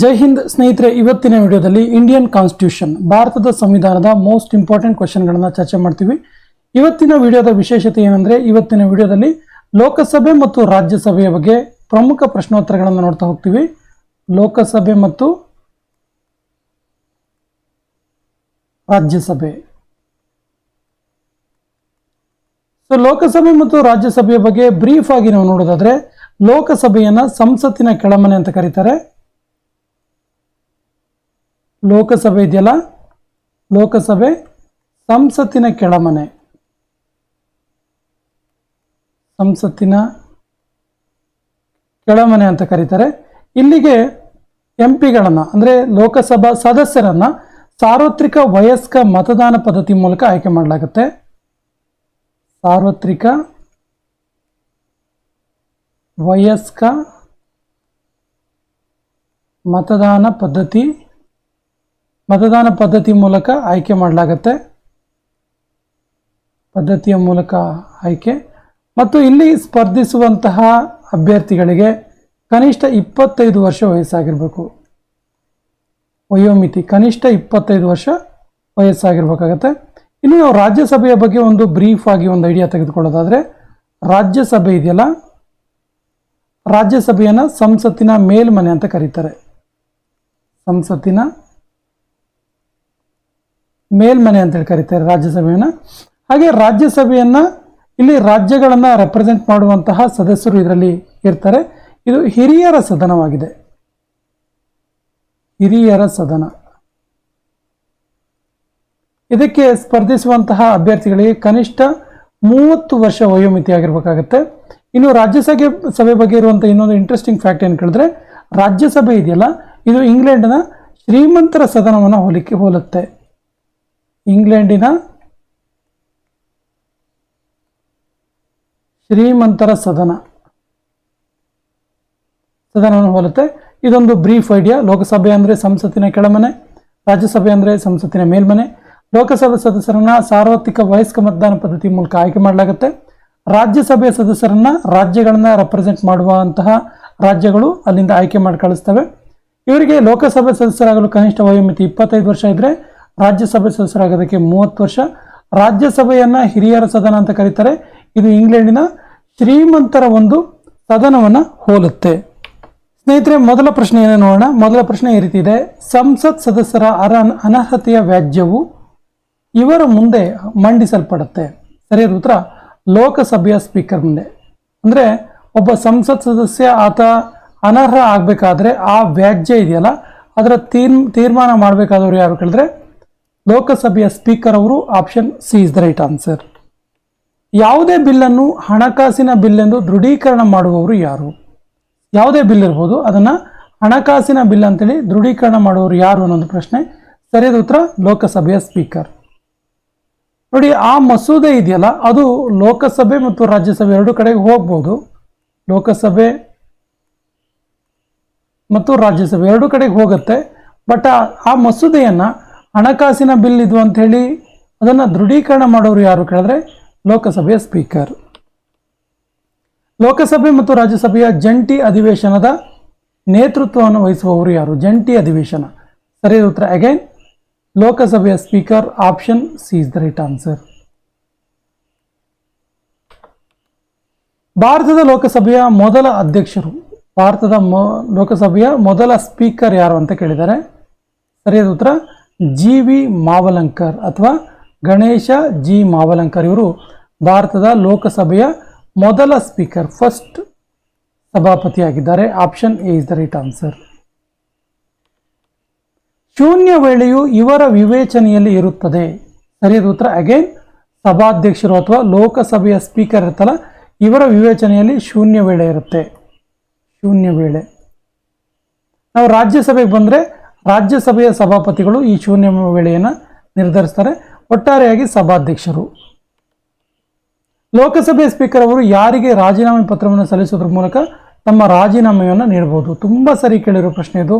ಜೈ ಹಿಂದ್ ಸ್ನೇಹಿತರೆ, ಇವತ್ತಿನ ವಿಡಿಯೋದಲ್ಲಿ ಇಂಡಿಯನ್ ಕಾನ್ಸ್ಟಿಟ್ಯೂಷನ್ ಭಾರತದ ಸಂವಿಧಾನದ ಮೋಸ್ಟ್ ಇಂಪಾರ್ಟೆಂಟ್ ಕ್ವಶನ್ಗಳನ್ನು ಚರ್ಚೆ ಮಾಡ್ತೀವಿ. ಇವತ್ತಿನ ವಿಡಿಯೋದ ವಿಶೇಷತೆ ಏನಂದರೆ, ಇವತ್ತಿನ ವಿಡಿಯೋದಲ್ಲಿ ಲೋಕಸಭೆ ಮತ್ತು ರಾಜ್ಯಸಭೆಯ ಬಗ್ಗೆ ಪ್ರಮುಖ ಪ್ರಶ್ನೋತ್ತರಗಳನ್ನು ನೋಡ್ತಾ ಹೋಗ್ತೀವಿ. ಲೋಕಸಭೆ ಮತ್ತು ರಾಜ್ಯಸಭೆ. ಸೊ ಲೋಕಸಭೆ ಮತ್ತು ರಾಜ್ಯಸಭೆಯ ಬಗ್ಗೆ ಬ್ರೀಫ್ ಆಗಿ ನಾವು ನೋಡೋದಾದ್ರೆ, ಲೋಕಸಭೆಯನ್ನ ಸಂಸತ್ತಿನ ಕೆಳಮನೆ ಅಂತ ಕರೀತಾರೆ. ಲೋಕಸಭೆ ಇದೆಯಲ್ಲ? ಲೋಕಸಭೆ ಸಂಸತ್ತಿನ ಕೆಳಮನೆ. ಸಂಸತ್ತಿನ ಕೆಳಮನೆ ಅಂತ ಕರೀತಾರೆ. ಇಲ್ಲಿಗೆ ಎಂ ಪಿಗಳನ್ನು ಅಂದರೆ ಲೋಕಸಭಾ ಸದಸ್ಯರನ್ನು ಸಾರ್ವತ್ರಿಕ ವಯಸ್ಕ ಮತದಾನ ಪದ್ಧತಿ ಮೂಲಕ ಆಯ್ಕೆ ಮಾಡಲಾಗುತ್ತೆ. ಸಾರ್ವತ್ರಿಕ ವಯಸ್ಕ ಮತದಾನ ಪದ್ಧತಿ ಮತದಾನ ಪದ್ಧತಿ ಮೂಲಕ ಆಯ್ಕೆ ಮಾಡಲಾಗತ್ತೆ. ಪದ್ಧತಿಯ ಮೂಲಕ ಆಯ್ಕೆ. ಮತ್ತು ಇಲ್ಲಿ ಸ್ಪರ್ಧಿಸುವಂತಹ ಅಭ್ಯರ್ಥಿಗಳಿಗೆ ಕನಿಷ್ಠ ಇಪ್ಪತ್ತೈದು ವರ್ಷ ವಯಸ್ಸಾಗಿರಬೇಕು. ವಯೋಮಿತಿ ಕನಿಷ್ಠ ಇಪ್ಪತ್ತೈದು ವರ್ಷ ವಯಸ್ಸಾಗಿರ್ಬೇಕಾಗತ್ತೆ. ಇನ್ನು ನಾವು ರಾಜ್ಯಸಭೆಯ ಬಗ್ಗೆ ಒಂದು ಬ್ರೀಫ್ ಆಗಿ ಒಂದು ಐಡಿಯಾ ತೆಗೆದುಕೊಳ್ಳೋದಾದರೆ, ರಾಜ್ಯಸಭೆ ಇದೆಯಲ್ಲ? ರಾಜ್ಯಸಭೆಯನ್ನು ಸಂಸತ್ತಿನ ಮೇಲ್ಮನೆ ಅಂತ ಕರೀತಾರೆ. ಸಂಸತ್ತಿನ ಮೇಲ್ಮನೆ ಅಂತೇಳಿ ಕರೀತಾರೆ ರಾಜ್ಯಸಭೆಯನ್ನ. ಹಾಗೆ ರಾಜ್ಯಸಭೆಯನ್ನ ಇಲ್ಲಿ ರಾಜ್ಯಗಳನ್ನು ರೆಪ್ರೆಸೆಂಟ್ ಮಾಡುವಂತಹ ಸದಸ್ಯರು ಇದರಲ್ಲಿ ಇರ್ತಾರೆ. ಇದು ಹಿರಿಯರ ಸದನವಾಗಿದೆ. ಹಿರಿಯರ ಸದನ. ಇದಕ್ಕೆ ಸ್ಪರ್ಧಿಸುವಂತಹ ಅಭ್ಯರ್ಥಿಗಳಿಗೆ ಕನಿಷ್ಠ ಮೂವತ್ತು ವರ್ಷ ವಯೋಮಿತಿ ಆಗಿರ್ಬೇಕಾಗತ್ತೆ. ಇನ್ನು ರಾಜ್ಯಸಭೆ, ಸಭೆ ಬಗ್ಗೆ ಇರುವಂಥ ಇನ್ನೊಂದು ಇಂಟ್ರೆಸ್ಟಿಂಗ್ ಫ್ಯಾಕ್ಟ್ ಏನು ಕೇಳಿದ್ರೆ, ರಾಜ್ಯಸಭೆ ಇದೆಯಲ್ಲ, ಇದು ಇಂಗ್ಲೆಂಡ್ನ ಶ್ರೀಮಂತರ ಸದನವನ್ನು ಹೋಲಿಕೆ ಹೋಲುತ್ತೆ. ಇಂಗ್ಲೆಂಡಿನ ಶ್ರೀಮಂತರ ಸದನ. ಸದನವನ್ನು ಹೋಲುತ್ತೆ. ಇದೊಂದು ಬ್ರೀಫ್ ಐಡಿಯಾ ಲೋಕಸಭೆ ಅಂದರೆ ಸಂಸತ್ತಿನ ಕೆಳಮನೆ, ರಾಜ್ಯಸಭೆ ಅಂದರೆ ಸಂಸತ್ತಿನ ಮೇಲ್ಮನೆ. ಲೋಕಸಭೆ ಸದಸ್ಯರನ್ನ ಸಾರ್ವತ್ರಿಕ ವಯಸ್ಕ ಮತದಾನ ಪದ್ಧತಿ ಮೂಲಕ ಆಯ್ಕೆ ಮಾಡಲಾಗುತ್ತೆ. ರಾಜ್ಯಸಭೆಯ ಸದಸ್ಯರನ್ನ ರಾಜ್ಯಗಳನ್ನ ರೆಪ್ರೆಸೆಂಟ್ ಮಾಡುವಂತಹ ರಾಜ್ಯಗಳು ಅಲ್ಲಿಂದ ಆಯ್ಕೆ ಮಾಡಿ ಕಳಿಸ್ತವೆ. ಇವರಿಗೆ ಲೋಕಸಭೆ ಸದಸ್ಯರಾಗಲು ಕನಿಷ್ಠ ವಯೋಮಿತಿ ಇಪ್ಪತ್ತೈದು ವರ್ಷ ಇದ್ರೆ ರಾಜ್ಯಸಭೆ ಸದಸ್ಯರಾಗೋದಕ್ಕೆ ಮೂವತ್ತು ವರ್ಷ. ರಾಜ್ಯಸಭೆಯನ್ನು ಹಿರಿಯರ ಸದನ ಅಂತ ಕರೀತಾರೆ. ಇದು ಇಂಗ್ಲೆಂಡಿನ ಶ್ರೀಮಂತರ ಒಂದು ಸದನವನ್ನ ಹೋಲುತ್ತೆ. ಸ್ನೇಹಿತರೆ, ಮೊದಲ ಪ್ರಶ್ನೆ ಏನೇ ನೋಡೋಣ. ಮೊದಲ ಪ್ರಶ್ನೆ ಈ ರೀತಿ ಇದೆ. ಸಂಸತ್ ಸದಸ್ಯರ ಅರ, ಅನರ್ಹತೆಯ ವ್ಯಾಜ್ಯವು ಇವರ ಮುಂದೆ ಮಂಡಿಸಲ್ಪಡುತ್ತೆ. ಸರಿಯಾದ ಉತ್ತರ, ಲೋಕಸಭೆಯ ಸ್ಪೀಕರ್ ಮುಂದೆ. ಅಂದರೆ, ಒಬ್ಬ ಸಂಸತ್ ಸದಸ್ಯ ಆತ ಅನರ್ಹ ಆಗಬೇಕಾದ್ರೆ ಆ ವ್ಯಾಜ್ಯ ಇದೆಯಲ್ಲ, ಅದರ ತೀರ್, ತೀರ್ಮಾನ ಮಾಡಬೇಕಾದವರು ಯಾರು ಕೇಳಿದ್ರೆ ಲೋಕಸಭೆಯ ಸ್ಪೀಕರ್ ಅವರು option C is the right answer. ಯಾವುದೇ ಬಿಲ್ಲನ್ನು ಹಣಕಾಸಿನ ಬಿಲ್ ಎಂದು ದೃಢೀಕರಣ ಮಾಡುವವರು ಯಾರು? ಯಾವುದೇ ಬಿಲ್ ಇರ್ಬೋದು, ಅದನ್ನು ಹಣಕಾಸಿನ ಬಿಲ್ ಅಂತೇಳಿ ದೃಢೀಕರಣ ಮಾಡುವವರು ಯಾರು ಅನ್ನೋದು ಪ್ರಶ್ನೆ. ಸರಿಯಾದ ಉತ್ತರ ಲೋಕಸಭೆಯ ಸ್ಪೀಕರ್. ನೋಡಿ, ಆ ಮಸೂದೆ ಇದೆಯಲ್ಲ, ಅದು ಲೋಕಸಭೆ ಮತ್ತು ರಾಜ್ಯಸಭೆ ಎರಡು ಕಡೆಗೆ ಹೋಗ್ಬೋದು. ಲೋಕಸಭೆ ಮತ್ತು ರಾಜ್ಯಸಭೆ ಎರಡು ಕಡೆಗೆ ಹೋಗುತ್ತೆ. ಬಟ್ ಆ ಆ ಮಸೂದೆಯನ್ನ ಹಣಕಾಸಿನ ಬಿಲ್ ಇದು ಅಂತ ಹೇಳಿ ಅದನ್ನ ದೃಢೀಕರಣ ಮಾಡೋರು ಯಾರು ಕೇಳಿದ್ರೆ ಲೋಕಸಭೆಯ ಸ್ಪೀಕರ್. ಲೋಕಸಭೆ ಮತ್ತು ರಾಜ್ಯಸಭೆಯ ಜಂಟಿ ಅಧಿವೇಶನದ ನೇತೃತ್ವವನ್ನು ವಹಿಸುವವರು ಯಾರು? ಜಂಟಿ ಅಧಿವೇಶನ. ಸರಿಯಾದ ಉತ್ತರ ಅಗೈನ್ ಲೋಕಸಭೆಯ speaker option C is the right answer ಭಾರತದ ಲೋಕಸಭೆಯ ಮೊದಲ ಅಧ್ಯಕ್ಷರು, ಭಾರತದ ಮೊ, ಲೋಕಸಭೆಯ ಮೊದಲ ಸ್ಪೀಕರ್ ಯಾರು ಅಂತ ಕೇಳಿದ್ದಾರೆ. ಸರಿಯಾದ ಉತ್ತರ ಜಿ ವಿ ಮಾವಲಂಕರ್ ಅಥವಾ ಗಣೇಶ ಜಿ ಮಾವಲಂಕರ್ ಇವರು ಭಾರತದ ಲೋಕಸಭೆಯ ಮೊದಲ speaker, first ಸಭಾಪತಿಯಾಗಿದ್ದಾರೆ. Option A is the right answer ಶೂನ್ಯ ವೇಳೆಯು ಇವರ ವಿವೇಚನೆಯಲ್ಲಿ ಇರುತ್ತದೆ. ಸರಿಯಾದ ಉತ್ತರ ಅಗೇನ್ ಸಭಾಧ್ಯಕ್ಷರು ಅಥವಾ ಲೋಕಸಭೆಯ ಸ್ಪೀಕರ್ ಇರ್ತಲ್ಲ ಇವರ ವಿವೇಚನೆಯಲ್ಲಿ ಶೂನ್ಯ ವೇಳೆ ಇರುತ್ತೆ. ಶೂನ್ಯ ವೇಳೆ. ನಾವು ರಾಜ್ಯಸಭೆಗೆ ಬಂದರೆ ರಾಜ್ಯಸಭೆಯ ಸಭಾಪತಿಗಳು ಈ ಶೂನ್ಯ ವೇಳೆಯನ್ನು ನಿರ್ಧರಿಸ್ತಾರೆ. ಒಟ್ಟಾರೆಯಾಗಿ ಸಭಾಧ್ಯಕ್ಷರು. ಲೋಕಸಭೆ ಸ್ಪೀಕರ್ ಅವರು ಯಾರಿಗೆ ರಾಜೀನಾಮೆ ಪತ್ರವನ್ನು ಸಲ್ಲಿಸೋದ್ರ ಮೂಲಕ ತಮ್ಮ ರಾಜೀನಾಮೆಯನ್ನು ನೀಡಬಹುದು? ತುಂಬ ಸರಿ ಕೇಳಿರೋ ಪ್ರಶ್ನೆ ಇದು.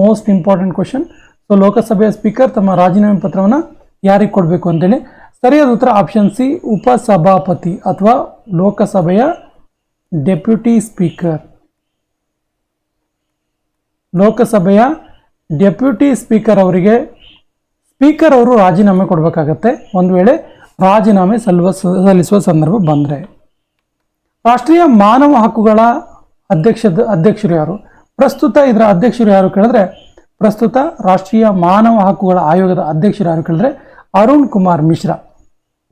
ಮೋಸ್ಟ್ ಇಂಪಾರ್ಟೆಂಟ್ ಕ್ವಶನ್ ಸೊ ಲೋಕಸಭೆಯ ಸ್ಪೀಕರ್ ತಮ್ಮ ರಾಜೀನಾಮೆ ಪತ್ರವನ್ನು ಯಾರಿಗೆ ಕೊಡಬೇಕು ಅಂತೇಳಿ. ಸರಿಯಾದ ಉತ್ತರ ಆಪ್ಷನ್ ಸಿ ಉಪಸಭಾಪತಿ ಅಥವಾ ಲೋಕಸಭೆಯ ಡೆಪ್ಯೂಟಿ ಸ್ಪೀಕರ್ ಲೋಕಸಭೆಯ ಡೆಪ್ಯೂಟಿ ಸ್ಪೀಕರ್ ಅವರಿಗೆ ಸ್ಪೀಕರ್ ಅವರು ರಾಜೀನಾಮೆ ಕೊಡಬೇಕಾಗತ್ತೆ. ಒಂದು ವೇಳೆ ರಾಜೀನಾಮೆ ಸಲ್ಲುವ ಸಲ್ಲಿಸುವ ಸಂದರ್ಭ ಬಂದರೆ. ರಾಷ್ಟ್ರೀಯ ಮಾನವ ಹಕ್ಕುಗಳ ಅಧ್ಯಕ್ಷದ, ಅಧ್ಯಕ್ಷರು ಯಾರು? ಪ್ರಸ್ತುತ ಇದರ ಅಧ್ಯಕ್ಷರು ಯಾರು ಕೇಳಿದ್ರೆ, ಪ್ರಸ್ತುತ ರಾಷ್ಟ್ರೀಯ ಮಾನವ ಹಕ್ಕುಗಳ ಆಯೋಗದ ಅಧ್ಯಕ್ಷರು ಯಾರು ಕೇಳಿದ್ರೆ, ಅರುಣ್ ಕುಮಾರ್ ಮಿಶ್ರಾ.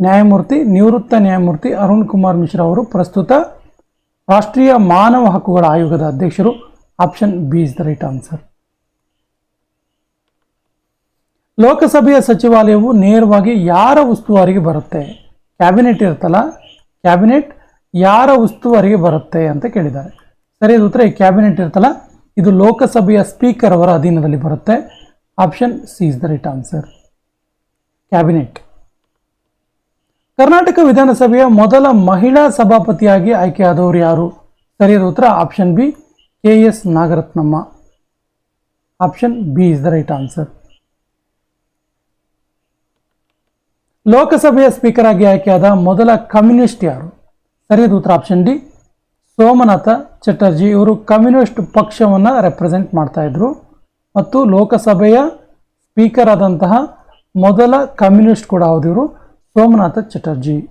ನ್ಯಾಯಮೂರ್ತಿ, ನಿವೃತ್ತ ನ್ಯಾಯಮೂರ್ತಿ ಅರುಣ್ ಕುಮಾರ್ ಮಿಶ್ರಾ ಅವರು ಪ್ರಸ್ತುತ ರಾಷ್ಟ್ರೀಯ ಮಾನವ ಹಕ್ಕುಗಳ ಆಯೋಗದ ಅಧ್ಯಕ್ಷರು. Option B is the right answer. ಲೋಕಸಭೆಯ ಸಚಿವಾಲಯವು ನೇರವಾಗಿ ಯಾರ ಉಸ್ತುವಾರಿಗೆ ಬರುತ್ತೆ? ಕ್ಯಾಬಿನೆಟ್ ಇರುತ್ತಲ್ಲ, ಕ್ಯಾಬಿನೆಟ್ ಯಾರ ಉಸ್ತುವಾರಿಗೆ ಬರುತ್ತೆ ಅಂತ ಕೇಳಿದ್ದಾರೆ. ಸರಿಯಾದ ಉತ್ತರ ಈ ಕ್ಯಾಬಿನೆಟ್ ಇರುತ್ತಲ್ಲ, ಇದು ಲೋಕಸಭೆಯ ಸ್ಪೀಕರ್ ಅವರ ಅಧೀನದಲ್ಲಿ ಬರುತ್ತೆ. Option C is the right answer. Cabinet. Karnataka ವಿಧಾನಸಭೆಯ ಮೊದಲ ಮಹಿಳಾ ಸಭಾಪತಿಯಾಗಿ ಆಯ್ಕೆಯಾದವರು ಯಾರು? ಸರಿಯಾದ ಉತ್ತರ option B, K S Nagarathnamma. Option B is the right answer. ಲೋಕಸಭೆಯ ಸ್ಪೀಕರ್ ಆಗಿ ಆಯ್ಕೆಯಾದ ಮೊದಲ ಕಮ್ಯುನಿಸ್ಟ್ ಯಾರು? ಸರಿಯಾದ ಉತ್ತರ ಆಪ್ಷನ್ ಡಿ, ಸೋಮನಾಥ ಚಟರ್ಜಿ. ಇವರು ಕಮ್ಯುನಿಸ್ಟ್ ಪಕ್ಷವನ್ನು ರೆಪ್ರೆಸೆಂಟ್ ಮಾಡ್ತಾ ಇದ್ರು. ಮತ್ತು ಲೋಕಸಭೆಯ ಸ್ಪೀಕರ್ ಆದಂತಹ ಮೊದಲ ಕಮ್ಯುನಿಸ್ಟ್ ಕೂಡ ಹೌದು ಇವರು, ಸೋಮನಾಥ ಚಟರ್ಜಿ.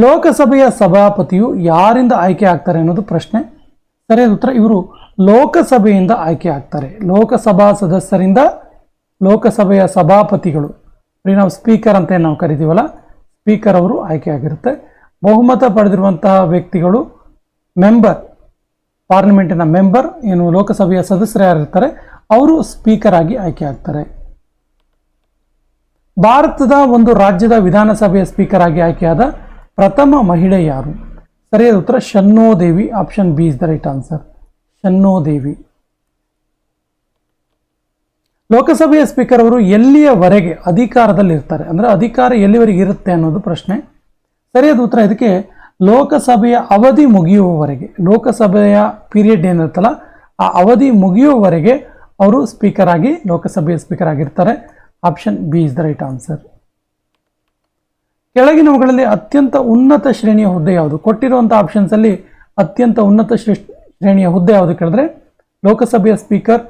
ಲೋಕಸಭೆಯ ಸಭಾಪತಿಯು ಯಾರಿಂದ ಆಯ್ಕೆ ಆಗ್ತಾರೆ ಅನ್ನೋದು ಪ್ರಶ್ನೆ. ಸರಿಯಾದ ಉತ್ತರ, ಇವರು ಲೋಕಸಭೆಯಿಂದ ಆಯ್ಕೆ ಆಗ್ತಾರೆ. ಲೋಕಸಭಾ ಸದಸ್ಯರಿಂದ ಲೋಕಸಭೆಯ ಸಭಾಪತಿಗಳು. ಇಲ್ಲಿ ನಾವು ಸ್ಪೀಕರ್ ಅಂತ ನಾವು ಕರಿತೀವಲ್ಲ ಸ್ಪೀಕರ್ ಅವರು ಆಯ್ಕೆ ಆಗಿರುತ್ತೆ ಬಹುಮತ ಪಡೆದಿರುವಂತಹ ವ್ಯಕ್ತಿಗಳು ಮೆಂಬರ್ ಪಾರ್ಲಿಮೆಂಟಿನ ಮೆಂಬರ್ ಏನು ಲೋಕಸಭೆಯ ಸದಸ್ಯರು ಯಾರಿರ್ತಾರೆ, ಅವರು ಸ್ಪೀಕರ್ ಆಗಿ ಆಯ್ಕೆ ಆಗ್ತಾರೆ ಭಾರತದ ಒಂದು ರಾಜ್ಯದ ವಿಧಾನಸಭೆಯ ಸ್ಪೀಕರ್ ಆಗಿ ಆಯ್ಕೆಯಾದ ಪ್ರಥಮ ಮಹಿಳೆ ಯಾರು? ಸರಿಯಾದ ಉತ್ತರ Shanno Devi option B is the right answer Shanno Devi ಲೋಕಸಭೆಯ ಸ್ಪೀಕರ್ ಅವರು ಎಲ್ಲಿಯವರೆಗೆ ಅಧಿಕಾರದಲ್ಲಿ ಇರ್ತಾರೆ ಅಂದ್ರೆ ಅಧಿಕಾರ ಎಲ್ಲಿವರೆಗೆ ಇರುತ್ತೆ ಅನ್ನೋದು ಪ್ರಶ್ನೆ. ಸರಿಯಾದ ಉತ್ತರ. ಇದಕ್ಕೆ ಲೋಕಸಭೆಯ ಅವಧಿ ಮುಗಿಯುವವರೆಗೆ, ಲೋಕಸಭೆಯ ಪೀರಿಯಡ್ ಏನಿರುತ್ತಲ್ಲ, ಆ ಅವಧಿ ಮುಗಿಯುವವರೆಗೆ ಅವರು ಸ್ಪೀಕರ್ ಆಗಿ ಲೋಕಸಭೆಯ ಸ್ಪೀಕರ್ ಆಗಿರ್ತಾರೆ. Option B is the right answer. ಕೆಳಗಿನವುಗಳಲ್ಲಿ ಅತ್ಯಂತ ಉನ್ನತ ಶ್ರೇಣಿಯ ಹುದ್ದೆ ಯಾವುದು? ಕೊಟ್ಟಿರುವಂಥ ಆಪ್ಷನ್ಸ್ ಅಲ್ಲಿ ಅತ್ಯಂತ ಉನ್ನತ ಶ್ರೇಣಿಯ ಹುದ್ದೆ ಯಾವುದು ಕೇಳಿದ್ರೆ, ಲೋಕಸಭೆಯ speaker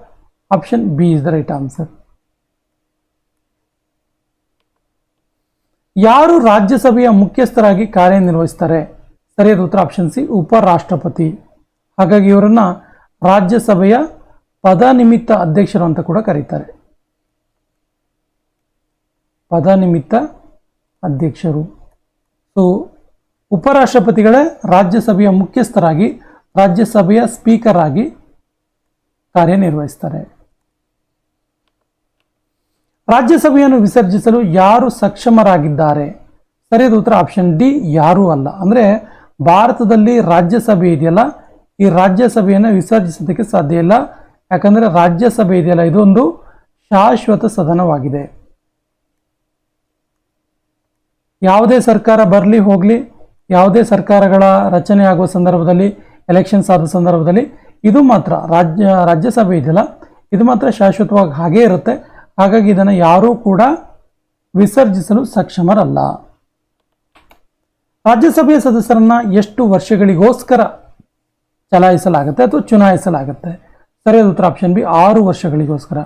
option B is the right answer ಯಾರು ರಾಜ್ಯಸಭೆಯ ಮುಖ್ಯಸ್ಥರಾಗಿ ಕಾರ್ಯನಿರ್ವಹಿಸ್ತಾರೆ? ಸರಿಯಾದ ಉತ್ತರ ಆಪ್ಷನ್ ಸಿ ಉಪರಾಷ್ಟ್ರಪತಿ. ಹಾಗಾಗಿ ಇವರನ್ನ ರಾಜ್ಯಸಭೆಯ ಪದನಿಮಿತ್ತ ಅಧ್ಯಕ್ಷರು ಅಂತ ಕೂಡ ಕರೀತಾರೆ. ಪದನಿಮಿತ್ತ ಅಧ್ಯಕ್ಷರು. ಸೊ ಉಪರಾಷ್ಟ್ರಪತಿಗಳೇ ರಾಜ್ಯಸಭೆಯ ಮುಖ್ಯಸ್ಥರಾಗಿ, ರಾಜ್ಯಸಭೆಯ ಸ್ಪೀಕರ್ ಆಗಿ ಕಾರ್ಯನಿರ್ವಹಿಸ್ತಾರೆ. ರಾಜ್ಯಸಭೆಯನ್ನು ವಿಸರ್ಜಿಸಲು ಯಾರು ಸಕ್ಷಮರಾಗಿದ್ದಾರೆ? ಸರಿಯಾದ ಉತ್ತರ ಆಪ್ಷನ್ ಡಿ ಯಾರೂ ಅಲ್ಲ. ಅಂದರೆ ಭಾರತದಲ್ಲಿ ರಾಜ್ಯಸಭೆ ಇದೆಯಲ್ಲ, ಈ ರಾಜ್ಯಸಭೆಯನ್ನು ವಿಸರ್ಜಿಸೋದಕ್ಕೆ ಸಾಧ್ಯ ಇಲ್ಲ. ಯಾಕಂದರೆ ರಾಜ್ಯಸಭೆ ಇದೆಯಲ್ಲ, ಇದೊಂದು ಶಾಶ್ವತ ಸದನವಾಗಿದೆ. ಯಾವುದೇ ಸರ್ಕಾರ ಬರಲಿ, ಹೋಗಲಿ, ಯಾವುದೇ ಸರ್ಕಾರಗಳ ರಚನೆ ಆಗುವ ಸಂದರ್ಭದಲ್ಲಿ ಎಲೆಕ್ಷನ್ಸ್ ಆದ ಸಂದರ್ಭದಲ್ಲಿ, ಇದು ಮಾತ್ರ ರಾಜ್ಯ, ರಾಜ್ಯಸಭೆ ಇದೆಯಲ್ಲ, ಇದು ಮಾತ್ರ ಶಾಶ್ವತವಾಗಿ ಹಾಗೇ ಇರುತ್ತೆ. ಹಾಗಾಗಿ ಇದನ್ನು ಯಾರೂ ಕೂಡ ವಿಸರ್ಜಿಸಲು ಸಕ್ಷಮರಲ್ಲ. ರಾಜ್ಯಸಭೆಯ ಸದಸ್ಯರನ್ನ ಎಷ್ಟು ವರ್ಷಗಳಿಗೋಸ್ಕರ ಚಲಾಯಿಸಲಾಗುತ್ತೆ ಅಥವಾ ಚುನಾಯಿಸಲಾಗುತ್ತೆ? ಸರಿಯಾದ ಉತ್ತರ ಆಪ್ಷನ್ ಬಿ ಆರು ವರ್ಷಗಳಿಗೋಸ್ಕರ.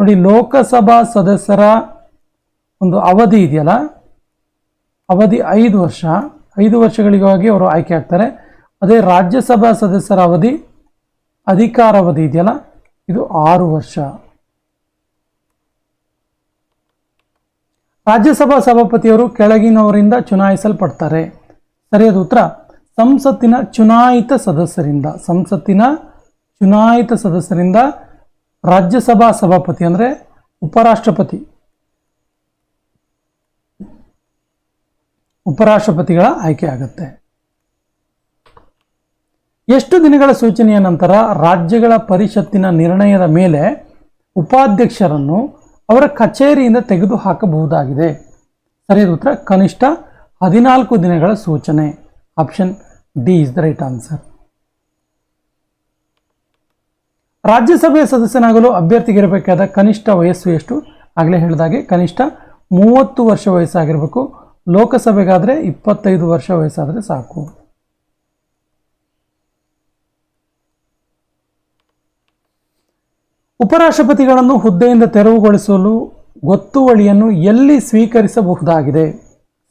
ನೋಡಿ, ಲೋಕಸಭಾ ಸದಸ್ಯರ ಒಂದು ಅವಧಿ ಇದೆಯಲ್ಲ? ಅವಧಿ ಐದು ವರ್ಷ. ಐದು ವರ್ಷಗಳಿಗಾಗಿ ಅವರು ಆಯ್ಕೆ ಆಗ್ತಾರೆ. ಅದೇ ರಾಜ್ಯಸಭಾ ಸದಸ್ಯರ ಅವಧಿ ಅಧಿಕಾರ ಅವಧಿ ಇದೆಯಲ್ಲ? ಇದು ಆರು ವರ್ಷ. ರಾಜ್ಯಸಭಾ ಸಭಾಪತಿಯವರು ಕೆಳಗಿನವರಿಂದ ಚುನಾಯಿಸಲ್ಪಡ್ತಾರೆ. ಸರಿಯಾದ ಉತ್ತರ, ಸಂಸತ್ತಿನ ಚುನಾಯಿತ ಸದಸ್ಯರಿಂದ, ಸಂಸತ್ತಿನ ಚುನಾಯಿತ ಸದಸ್ಯರಿಂದ ರಾಜ್ಯಸಭಾ ಸಭಾಪತಿ ಅಂದರೆ ಉಪರಾಷ್ಟ್ರಪತಿ. ಉಪರಾಷ್ಟ್ರಪತಿಗಳ ಆಯ್ಕೆ ಆಗುತ್ತೆ. ಎಷ್ಟು ದಿನಗಳ ಸೂಚನೆಯ ನಂತರ ರಾಜ್ಯಗಳ ಪರಿಷತ್ತಿನ ನಿರ್ಣಯದ ಮೇಲೆ ಉಪಾಧ್ಯಕ್ಷರನ್ನು ಅವರ ಕಚೇರಿಯಿಂದ ತೆಗೆದು ಹಾಕಬಹುದಾಗಿದೆ ಸರಿಯಾದ ಉತ್ತರ, ಕನಿಷ್ಠ ಹದಿನಾಲ್ಕು ದಿನಗಳ ಸೂಚನೆ. Option D is the right answer. ರಾಜ್ಯಸಭೆಯ ಸದಸ್ಯನಾಗಲು ಅಭ್ಯರ್ಥಿಗಿರಬೇಕಾದ ಕನಿಷ್ಠ ವಯಸ್ಸು ಎಷ್ಟು? ಆಗಲೇ ಹೇಳಿದಾಗೆ, ಕನಿಷ್ಠ ಮೂವತ್ತು ವರ್ಷ ವಯಸ್ಸಾಗಿರಬೇಕು. ಲೋಕಸಭೆಗಾದರೆ ಇಪ್ಪತ್ತೈದು ವರ್ಷ ವಯಸ್ಸಾದರೆ ಸಾಕು. ಉಪರಾಷ್ಟ್ರಪತಿಗಳನ್ನು ಹುದ್ದೆಯಿಂದ ತೆರವುಗೊಳಿಸಲು ಗೊತ್ತುವಳಿಯನ್ನು ಎಲ್ಲಿ ಸ್ವೀಕರಿಸಬಹುದಾಗಿದೆ?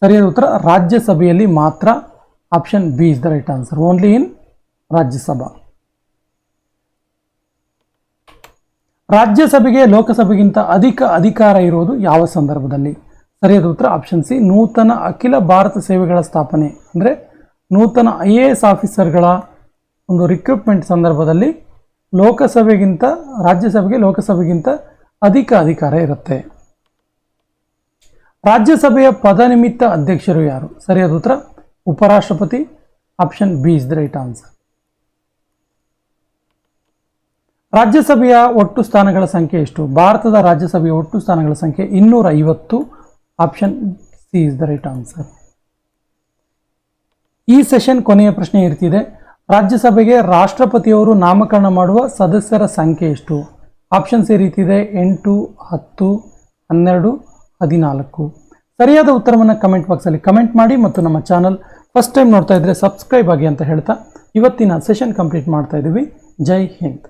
ಸರಿಯಾದ ಉತ್ತರ, ರಾಜ್ಯಸಭೆಯಲ್ಲಿ ಮಾತ್ರ option B is the right answer. Only in Rajya Sabha. ರಾಜ್ಯಸಭೆಗೆ ಲೋಕಸಭೆಗಿಂತ ಅಧಿಕ ಅಧಿಕಾರ ಇರುವುದು ಯಾವ ಸಂದರ್ಭದಲ್ಲಿ? ಸರಿಯಾದ ಉತ್ತರ, ಆಪ್ಷನ್ ಸಿ, ನೂತನ ಅಖಿಲ ಭಾರತ ಸೇವೆಗಳ ಸ್ಥಾಪನೆ. ಅಂದರೆ ನೂತನ ಐ ಎ ಎಸ್ ಆಫೀಸರ್ಗಳ ಒಂದು ರಿಕ್ರೂಟ್ಮೆಂಟ್ ಸಂದರ್ಭದಲ್ಲಿ ಲೋಕಸಭೆಗಿಂತ, ರಾಜ್ಯಸಭೆಗೆ ಲೋಕಸಭೆಗಿಂತ ಅಧಿಕ ಅಧಿಕಾರ ಇರುತ್ತೆ. ರಾಜ್ಯಸಭೆಯ ಪದನಿಮಿತ್ತ ಅಧ್ಯಕ್ಷರು ಯಾರು? ಸರಿಯಾದ ಉತ್ತರ? ಉಪರಾಷ್ಟ್ರಪತಿ. Option B is the right answer. ರಾಜ್ಯಸಭೆಯ ಒಟ್ಟು ಸ್ಥಾನಗಳ ಸಂಖ್ಯೆ ಎಷ್ಟು? ಭಾರತದ ರಾಜ್ಯಸಭೆಯ ಒಟ್ಟು ಸ್ಥಾನಗಳ ಸಂಖ್ಯೆ ಇನ್ನೂರ ಐವತ್ತು option C is the right answer. ಈ ಸೆಷನ್ ಕೊನೆಯ ಪ್ರಶ್ನೆ ಇರ್ತಿದೆ. ರಾಜ್ಯಸಭೆಗೆ ರಾಷ್ಟ್ರಪತಿಯವರು ನಾಮಕರಣ ಮಾಡುವ ಸದಸ್ಯರ ಸಂಖ್ಯೆ ಎಷ್ಟು? ಆಪ್ಷನ್ಸ್ ಈ ರೀತಿ ಇದೆ. ಎಂಟು, ಹತ್ತು, ಹನ್ನೆರಡು, ಹದಿನಾಲ್ಕು. ಸರಿಯಾದ ಉತ್ತರವನ್ನು ಕಮೆಂಟ್ ಬಾಕ್ಸಲ್ಲಿ ಕಮೆಂಟ್ ಮಾಡಿ ಮತ್ತು ನಮ್ಮ ಚಾನಲ್ ಫಸ್ಟ್ ಟೈಮ್ ನೋಡ್ತಾ ಇದ್ದರೆ ಸಬ್ಸ್ಕ್ರೈಬ್ ಆಗಿ ಅಂತ ಹೇಳ್ತಾ ಇವತ್ತಿನ ಸೆಷನ್ ಕಂಪ್ಲೀಟ್ ಮಾಡ್ತಾ ಇದ್ದೀವಿ. ಜೈ ಹಿಂದ್.